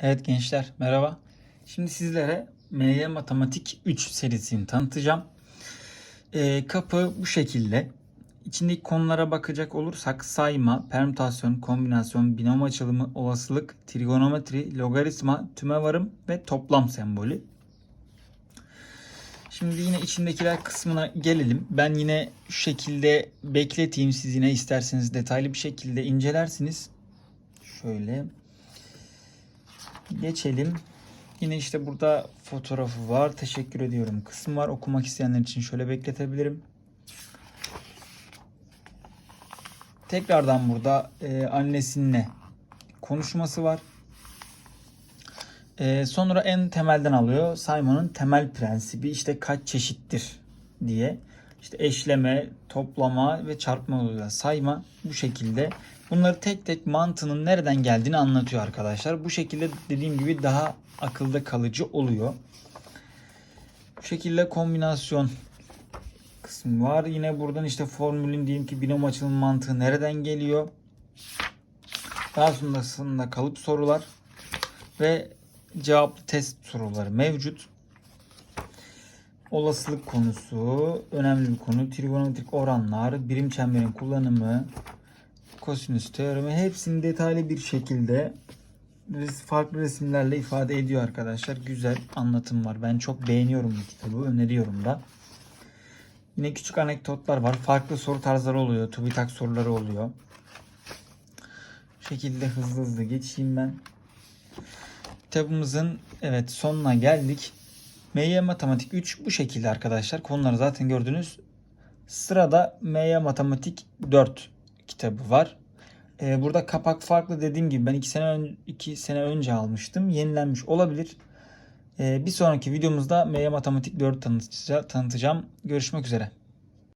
Evet gençler merhaba. Şimdi sizlere MY Matematik 3 serisini tanıtacağım. Ee, kapı bu şekilde. İçindeki konulara bakacak olursak sayma, permütasyon, kombinasyon, binom açılımı, olasılık, trigonometri, logaritma, tümevarım ve toplam sembolü. Şimdi yine içindekiler kısmına gelelim. Ben yine şu şekilde bekleteyim siz yine isterseniz detaylı bir şekilde incelersiniz. Şöyle geçelim. Yine işte burada fotoğrafı var. Teşekkür ediyorum. Kısım var. Okumak isteyenler için şöyle bekletebilirim. Tekrardan burada e, annesinle konuşması var. E, sonra en temelden alıyor. Simon'un temel prensibi işte kaç çeşittir diye. İşte eşleme, toplama ve çarpma yoluyla sayma bu şekilde. Bunları tek tek mantığının nereden geldiğini anlatıyor arkadaşlar. Bu şekilde dediğim gibi daha akılda kalıcı oluyor. Bu şekilde kombinasyon kısmı var. Yine buradan işte formülün diyelim ki binom açılım mantığı nereden geliyor. Daha sonrasında kalıp sorular ve cevaplı test soruları mevcut. Olasılık konusu önemli bir konu. Trigonometrik oranlar, birim çemberin kullanımı, kosinüs teoremi hepsini detaylı bir şekilde farklı resimlerle ifade ediyor arkadaşlar. Güzel anlatım var. Ben çok beğeniyorum bu kitabı. Öneriyorum da. Yine küçük anekdotlar var. Farklı soru tarzları oluyor. TÜBİTAK soruları oluyor. Bu şekilde hızlı hızlı geçeyim ben. Kitabımızın evet sonuna geldik. MY Matematik 3 bu şekilde arkadaşlar. Konuları zaten gördünüz. Sırada MY Matematik 4 kitabı var. Ee, burada kapak farklı dediğim gibi ben 2 sene, ön, iki sene önce almıştım. Yenilenmiş olabilir. Ee, bir sonraki videomuzda MY Matematik 4 tanıtacağım. Görüşmek üzere.